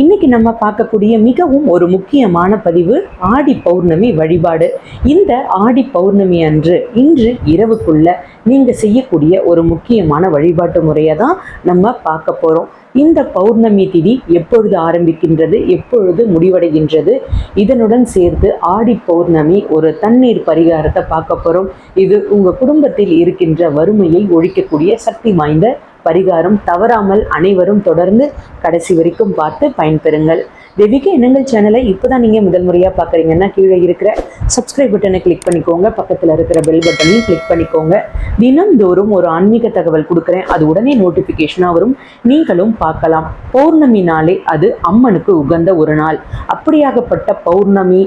இன்னைக்கு நம்ம பார்க்கக்கூடிய மிகவும் ஒரு முக்கியமான பதிவு ஆடி பௌர்ணமி வழிபாடு. இந்த ஆடி பௌர்ணமி அன்று இன்று இரவுக்குள்ள நீங்க செய்யக்கூடிய ஒரு முக்கியமான வழிபாட்டு முறையை தான் நம்ம பார்க்க போறோம். இந்த பௌர்ணமி திதி எப்பொழுது ஆரம்பிக்கின்றது எப்பொழுது முடிவடைகின்றது இதனுடன் சேர்த்து ஆடி பௌர்ணமி ஒரு தண்ணீர் பரிகாரத்தை பார்க்க போறோம். இது உங்க குடும்பத்தில் இருக்கின்ற வறுமையை ஒழிக்கக்கூடிய சக்தி வாய்ந்த பரிகாரம் தவறாமல் அனைவரும் தொடர்ந்து கடைசி வரைக்கும் பார்த்து பயன்பெறுங்கள். தெய்வீக இனங்கள் சேனலை இப்போதான் நீங்கள் முதல் முறையாக பார்க்குறீங்கன்னா கீழே இருக்கிற சப்ஸ்கிரைப் பட்டனை கிளிக் பண்ணிக்கோங்க. பக்கத்தில் இருக்கிற பெல் பட்டனையும் கிளிக் பண்ணிக்கோங்க. தினம்தோறும் ஒரு ஆன்மீக தகவல் கொடுக்குறேன். அது உடனே நோட்டிஃபிகேஷனாக வரும். நீங்களும் பார்க்கலாம். பௌர்ணமி நாளே அது அம்மனுக்கு உகந்த ஒரு நாள். அப்படியாகப்பட்ட பௌர்ணமி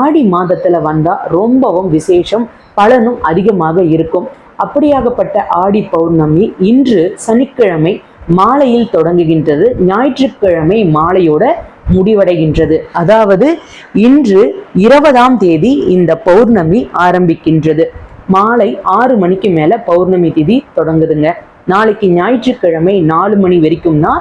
ஆடி மாதத்துல வந்தா ரொம்பவும் விசேஷம் பலனும் அதிகமாக இருக்கும். அப்படியாகப்பட்ட ஆடி பௌர்ணமி இன்று சனிக்கிழமை மாலையில் தொடங்குகின்றது. ஞாயிற்றுக்கிழமை மாலையோட முடிவடைகின்றது. அதாவது இன்று இருபதாம் தேதி இந்த பௌர்ணமி ஆரம்பிக்கின்றது. மாலை ஆறு மணிக்கு மேல பௌர்ணமி திதி தொடங்குதுங்க. நாளைக்கு ஞாயிற்றுக்கிழமை நாலு மணி வரைக்கும்னா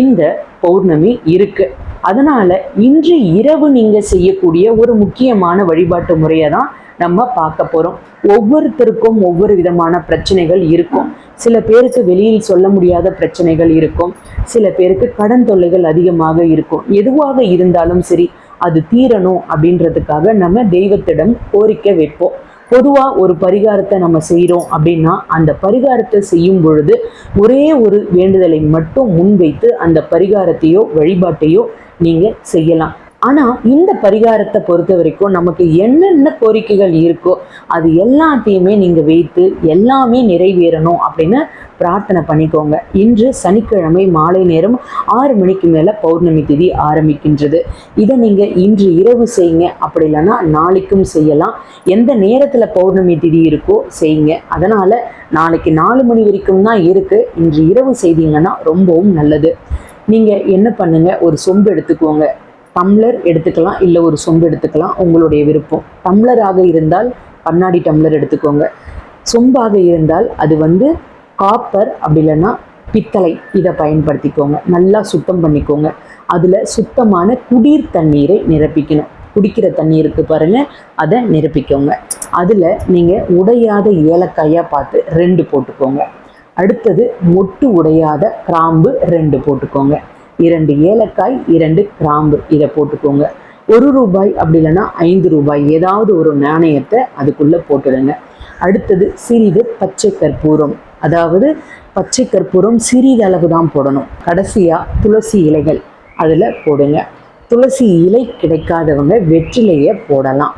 இந்த பௌர்ணமி இருக்கு. அதனால இன்று இரவு நீங்க செய்யக்கூடிய ஒரு முக்கியமான வழிபாட்டு முறையை தான் நம்ம பார்க்க போகிறோம் ஒவ்வொருத்தருக்கும் ஒவ்வொரு விதமான பிரச்சனைகள் இருக்கும். சில பேருக்கு வெளியில் சொல்ல முடியாத பிரச்சனைகள் இருக்கும். சில பேருக்கு கடன் தொல்லைகள் அதிகமாக இருக்கும். எதுவாக இருந்தாலும் சரி அது தீரணும் அப்படின்றதுக்காக நம்ம தெய்வத்திடம் கோரிக்கை வைப்போம். பொதுவாக ஒரு பரிகாரத்தை நம்ம செய்கிறோம் அப்படின்னா அந்த பரிகாரத்தை செய்யும் பொழுது ஒரே ஒரு வேண்டுதலை மட்டும் முன்வைத்து அந்த பரிகாரத்தையோ வழிபாட்டையோ நீங்கள் செய்யலாம். ஆனால் இந்த பரிகாரத்தை பொறுத்த வரைக்கும் நமக்கு என்னென்ன கோரிக்கைகள் இருக்கோ அது எல்லாத்தையுமே நீங்கள் வைத்து எல்லாமே நிறைவேறணும் அப்படின்னு பிரார்த்தனை பண்ணிக்கோங்க. இன்று சனிக்கிழமை மாலை நேரம் ஆறு மணிக்கு மேலே பௌர்ணமி திதி ஆரம்பிக்கின்றது. இதை நீங்கள் இன்று இரவு செய்யுங்க. அப்படி இல்லைன்னா நாளைக்கும் செய்யலாம். எந்த நேரத்தில் பௌர்ணமி திதி இருக்கோ செய்யுங்க. அதனால் நாளைக்கு நாலு மணி வரைக்கும் தான் இருக்குது இன்று இரவு செய்தீங்கன்னா ரொம்பவும் நல்லது. நீங்கள் என்ன பண்ணுங்கள் ஒரு சொம்பு எடுத்துக்கோங்க. டம்ளர் எடுத்துக்கலாம் இல்லை ஒரு சொம்பு எடுத்துக்கலாம் உங்களுடைய விருப்பம். டம்ளராக இருந்தால் கண்ணாடி டம்ளர் எடுத்துக்கோங்க. சொம்பாக இருந்தால் அது வந்து காப்பர் அப்படி இல்லைன்னா பித்தளை இதை பயன்படுத்திக்கோங்க. நல்லா சுத்தம் பண்ணிக்கோங்க. அதில் சுத்தமான குடிர் தண்ணீரை நிரப்பிக்கணும். குடிக்கிற தண்ணீருக்கு பாருங்கள் அதை நிரப்பிக்கோங்க. அதில் நீங்கள் உடையாத ஏலக்காயாக பார்த்து ரெண்டு போட்டுக்கோங்க. அடுத்தது மொட்டு உடையாத கிராம்பு ரெண்டு போட்டுக்கோங்க. இரண்டு ஏலக்காய் இரண்டு கிராம்பு. இதை போட்டுக்கோங்க. ஒரு ரூபாய் அப்படி இல்லைன்னா ஐந்து ரூபாய். ஏதாவது ஒரு நாணயத்தை அதுக்குள்ளே போட்டுடுங்க. அடுத்தது சிறிது பச்சை கற்பூரம். அதாவது பச்சை கற்பூரம் சிறிதளவு தான் போடணும். கடைசியாக துளசி இலைகள் அதில் போடுங்க. துளசி இலை கிடைக்காதவங்க வெற்றிலையை போடலாம்.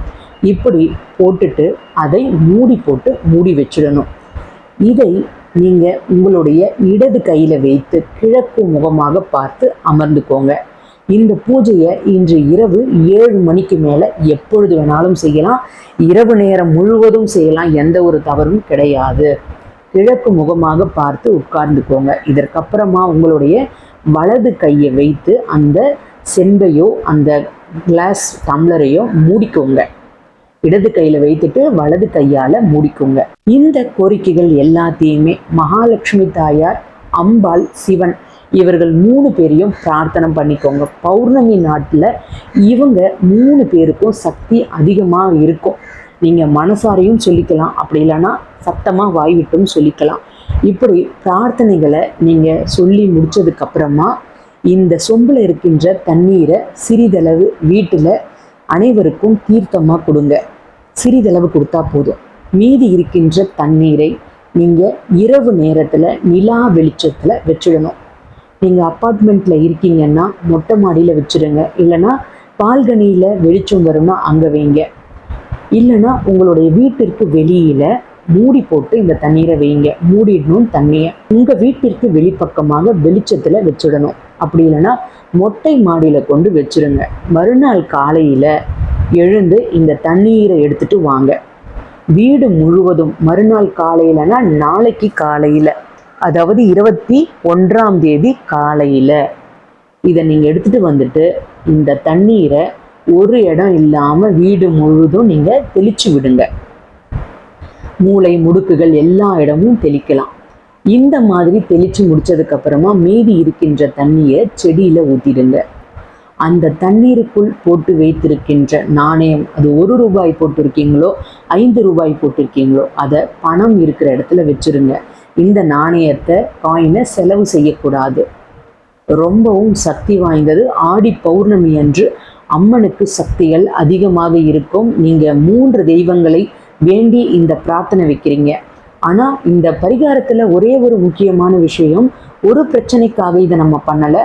இப்படி போட்டுட்டு அதை மூடி போட்டு மூடி வச்சிடணும். இதை நீங்கள் உங்களுடைய இடது கையில் வைத்து கிழக்கு முகமாக பார்த்து அமர்ந்துக்கோங்க. இந்த பூஜையை இன்று இரவு ஏழு மணிக்கு மேலே எப்பொழுது வேணாலும் செய்யலாம். இரவு நேரம் முழுவதும் செய்யலாம். எந்த ஒரு தவறும் கிடையாது. கிழக்கு முகமாக பார்த்து உட்கார்ந்துக்கோங்க. இதற்கப்புறமா உங்களுடைய வலது கையை வைத்து அந்த செம்பையோ அந்த கிளாஸ் டம்ளரையோ மூடிக்கோங்க. இடது கையில் வைத்துட்டு வலது கையால் மூடிக்கோங்க. இந்த கோரிக்கைகள் எல்லாத்தையுமே மகாலட்சுமி தாயார் அம்பாள் சிவன் இவர்கள் மூணு பேரையும் பிரார்த்தனை பண்ணிக்கோங்க. பௌர்ணமி நாட்டில் இவங்க மூணு பேருக்கும் சக்தி அதிகமாக இருக்கும். நீங்கள் மனசாரையும் சொல்லிக்கலாம். அப்படி இல்லைன்னா சத்தமாக வாய்விட்டும் சொல்லிக்கலாம். இப்படி பிரார்த்தனைகளை நீங்கள் சொல்லி முடிச்சதுக்கப்புறமா இந்த சொம்பில் இருக்கின்ற தண்ணீரை சிறிதளவு வீட்டில் அனைவருக்கும் தீர்த்தமாக கொடுங்க. சிறிதளவு கொடுத்தா போதும். மீதி இருக்கின்ற தண்ணீரை நீங்கள் இரவு நேரத்தில் நிலா வெளிச்சத்தில் வச்சிடணும். நீங்கள் அப்பார்ட்மெண்ட்டில் இருக்கீங்கன்னா மொட்டை மாடியில் வச்சிருங்க. இல்லைன்னா பால்கனியில் வெளிச்சம் வரும்னா அங்கே வைங்க. இல்லைன்னா உங்களுடைய வீட்டிற்கு வெளியில் மூடி போட்டு இந்த தண்ணீரை வைங்க மூடிடணும் தண்ணியை. உங்கள் வீட்டிற்கு வெளிப்பக்கமாக வெளிச்சத்தில் வச்சிடணும். அப்படி இல்லைன்னா மொட்டை மாடியில் கொண்டு வச்சுருங்க. மறுநாள் காலையில் எழுந்து இந்த தண்ணீரை எடுத்துட்டு வாங்க. வீடு முழுவதும் மறுநாள் காலையிலனா நாளைக்கு காலையில். அதாவது இருபத்தி ஒன்றாம் தேதி காலையில். இதை நீங்கள் எடுத்துகிட்டு வந்துட்டு இந்த தண்ணீரை ஒரு இடம் இல்லாமல் வீடு முழுதும் நீங்கள் தெளிச்சு விடுங்க. மூளை முடுக்குகள் எல்லா இடமும் தெளிக்கலாம். இந்த மாதிரி தெளிச்சு முடிச்சதுக்கு அப்புறமா மீதி இருக்கின்ற தண்ணியை செடியில ஊத்திடுங்க. அந்த தண்ணீருக்குள் போட்டு வைத்திருக்கின்ற நாணயம் அது ஒரு ரூபாய் போட்டிருக்கீங்களோ ஐந்து ரூபாய் போட்டிருக்கீங்களோ அதை பணம் இருக்கிற இடத்துல வச்சிருங்க. இந்த நாணயத்தை காயினை செலவு செய்யக்கூடாது. ரொம்பவும் சக்தி வாய்ந்தது. ஆடி பௌர்ணமி அன்று அம்மனுக்கு சக்திகள் அதிகமாக இருக்கும். நீங்கள் மூன்று தெய்வங்களை வேண்டி இந்த பிரார்த்தனை வைக்கிறீங்க. ஆனால் இந்த பரிகாரத்தில் ஒரே ஒரு முக்கியமான விஷயம் ஒரு பிரச்சனைக்காக இதை நம்ம பண்ணலை.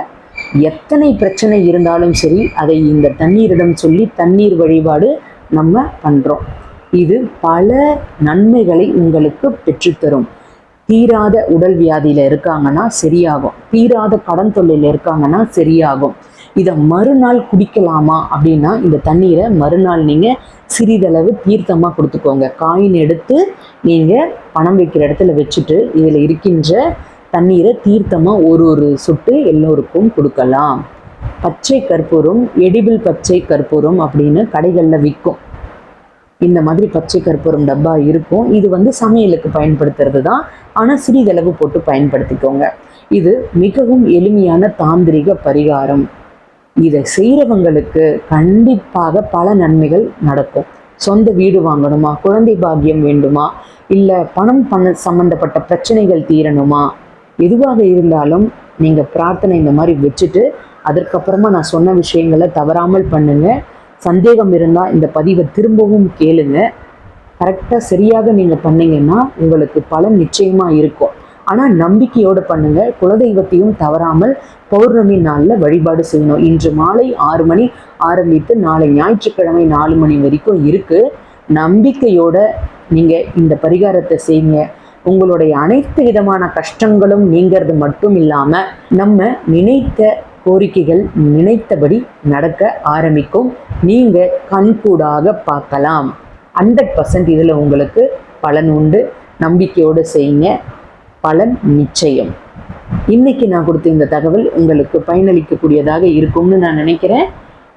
எத்தனை பிரச்சனை இருந்தாலும் சரி அதை இந்த தண்ணீரிடம் சொல்லி தண்ணீர் வழிபாடு நம்ம பண்ணுறோம் இது பல நன்மைகளை உங்களுக்கு பெற்றுத்தரும். தீராத உடல் வியாதியில் இருக்காங்கன்னா சரியாகும். தீராத கடன் தொல்லையில் இருக்காங்கன்னா சரியாகும். இதை மறுநாள் குடிக்கலாமா அப்படின்னா இந்த தண்ணீரை மறுநாள் நீங்கள் சிறிதளவு தீர்த்தமாக கொடுத்துக்கோங்க. காயின் எடுத்து நீங்கள் பணம் வைக்கிற இடத்துல வச்சுட்டு இதில் இருக்கின்ற தண்ணீரை தீர்த்தமாக ஒரு ஒரு சொட்டு எல்லோருக்கும் கொடுக்கலாம். பச்சை கற்பூரம் எடிபிள் பச்சை கற்பூரம் அப்படின்னு கடைகளில் விற்கும் இந்த மாதிரி பச்சை கற்பூரம் டப்பா இருக்கும். இது வந்து சமையலுக்கு பயன்படுத்துறது தான். ஆனால் சிறிதளவு போட்டு பயன்படுத்திக்கோங்க. இது மிகவும் எளிமையான தாந்திரிக பரிகாரம். இதை செய்கிறவங்களுக்கு கண்டிப்பாக பல நன்மைகள் நடக்கும். சொந்த வீடு வாங்கணுமா? குழந்தை பாக்கியம் வேண்டுமா? இல்லை பணம் பண்ண சம்மந்தப்பட்ட பிரச்சனைகள் தீரணுமா? எதுவாக இருந்தாலும் நீங்கள் பிரார்த்தனை இந்த மாதிரி வச்சுட்டு அதற்கப்புறமா நான் சொன்ன விஷயங்களை தவறாமல் பண்ணுங்கள் சந்தேகம் இருந்தால் இந்த பதிவை திரும்பவும் கேளுங்க. கரெக்டாக சரியாக நீங்கள் பண்ணீங்கன்னா உங்களுக்கு பலன் நிச்சயமாக இருக்கும். ஆனால் நம்பிக்கையோடு பண்ணுங்கள் குலதெய்வத்தையும் தவறாமல் பௌர்ணமி நாளில் வழிபாடு செய்யணும். இன்று மாலை ஆறு மணி ஆரம்பித்து நாளை ஞாயிற்றுக்கிழமை நாலு மணி வரைக்கும் இருக்குது நம்பிக்கையோட நீங்கள் இந்த பரிகாரத்தை செய்யுங்க. உங்களுடைய அனைத்து விதமான கஷ்டங்களும் நீங்கிறது மட்டும் இல்லாமல் நம்ம நினைத்த கோரிக்கைகள் நினைத்தபடி நடக்க ஆரம்பிக்கும். நீங்கள் கண்கூடாக பார்க்கலாம். ஹண்ட்ரட் பர்சன்ட் இதில் உங்களுக்கு பலன் உண்டு. நம்பிக்கையோடு செய்யுங்க. பலன் நிச்சயம். இன்னைக்கு நான் கொடுத்த இந்த தகவல் உங்களுக்கு பயனளிக்கக்கூடியதாக இருக்கும்னு நான் நினைக்கிறேன்.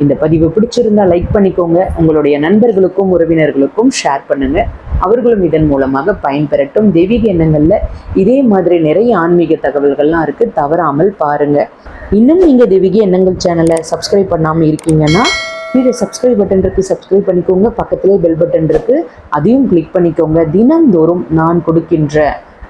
இந்த பதிவு பிடிச்சிருந்தா லைக் பண்ணிக்கோங்க. உங்களுடைய நண்பர்களுக்கும் உறவினர்களுக்கும் ஷேர் பண்ணுங்க. அவர்களும் இதன் மூலமாக பயன்பெறட்டும். தெய்வீக எண்ணங்களில் இதே மாதிரி நிறைய ஆன்மீக தகவல்கள்லாம் இருக்கு. தவறாமல் பாருங்க. இன்னும் நீங்க தெய்வீக எண்ணங்கள் சேனலை சப்ஸ்கிரைப் பண்ணாமல் இருக்கீங்கன்னா கீழே சப்ஸ்கிரைப் பட்டன் இருக்குது சப்ஸ்கிரைப் பண்ணிக்கோங்க. பக்கத்திலே பெல் பட்டன் இருக்குது அதையும் கிளிக் பண்ணிக்கோங்க. தினந்தோறும் நான் கொடுக்கின்ற